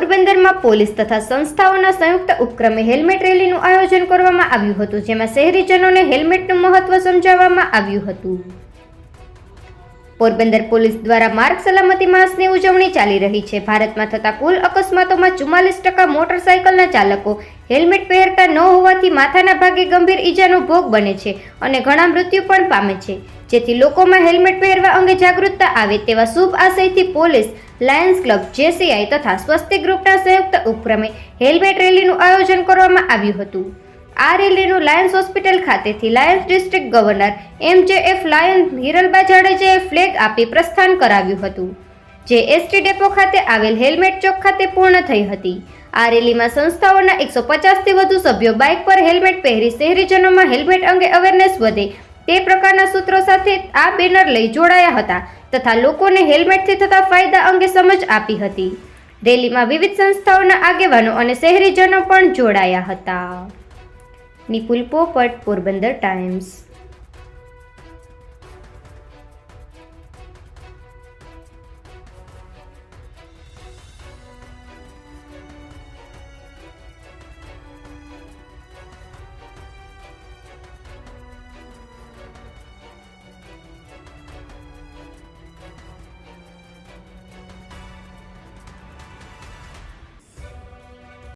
પોરબંદરમાં પોલીસ તથા સંસ્થાઓના સંયુક્ત ઉપક્રમે હેલ્મેટ રેલીનું આયોજન કરવામાં આવ્યું હતું, જેમાં શહેરીજનોને હેલ્મેટનું મહત્વ સમજાવવામાં આવ્યું હતું. પોરબંદર પોલીસ દ્વારા માર્ગ સલામતી માસની ઉજવણી ચાલી રહી છે. ભારતમાં થતા કુલ અકસ્માતોમાં ચુમ્માલીસ ટકા મોટરસાયકલના ચાલકો હેલ્મેટ પહેરતા ન હોવાથી માથાના ભાગે ગંભીર ઈજાનો ભોગ બને છે અને ઘણા મૃત્યુ પણ પામે છે. જેથી લોકોમાં હેલ્મેટ પહેરવા અંગે જાગૃતતા આવે તેવા શુભ આશયથી પોલીસ, લાયન્સ ક્લબ, જેસીઆઈ તથા સ્વસ્તિક ગ્રુપના સંયુક્ત ઉપક્રમે હેલ્મેટ રેલીનું આયોજન કરવામાં આવ્યું હતું. આ રેલીનું લાયન્સ હોસ્પિટલ ખાતેથી Lions district governor M J F Lion Hiralba જાડેજાએ ફ્લેગ આપી પ્રસ્થાન કરાવ્યું હતું. જે એસટી ડેપો ખાતે આવેલ હેલ્મેટ ચોક ખાતે પૂર્ણ થઈ હતી. આ રેલીમાં સંસ્થાઓના એકસો પચાસથી વધુ સભ્યો બાઇક પર હેલ્મેટ પહેરી શહેરીજનોમાં હેલ્મેટ અંગે અવેરનેસ વધે તે પ્રકારના સૂત્રો સાથે આ બેનર લઈ જોડાયા હતા તથા લોકોને હેલ્મેટથી થતા ફાયદા અંગે સમજ આપી હતી. રેલીમાં વિવિધ સંસ્થાઓના આગેવાનો અને શહેરીજનો પણ જોડાયા હતા. નિપુલ પોપટ, પોરબંદર ટાઈમ્સ.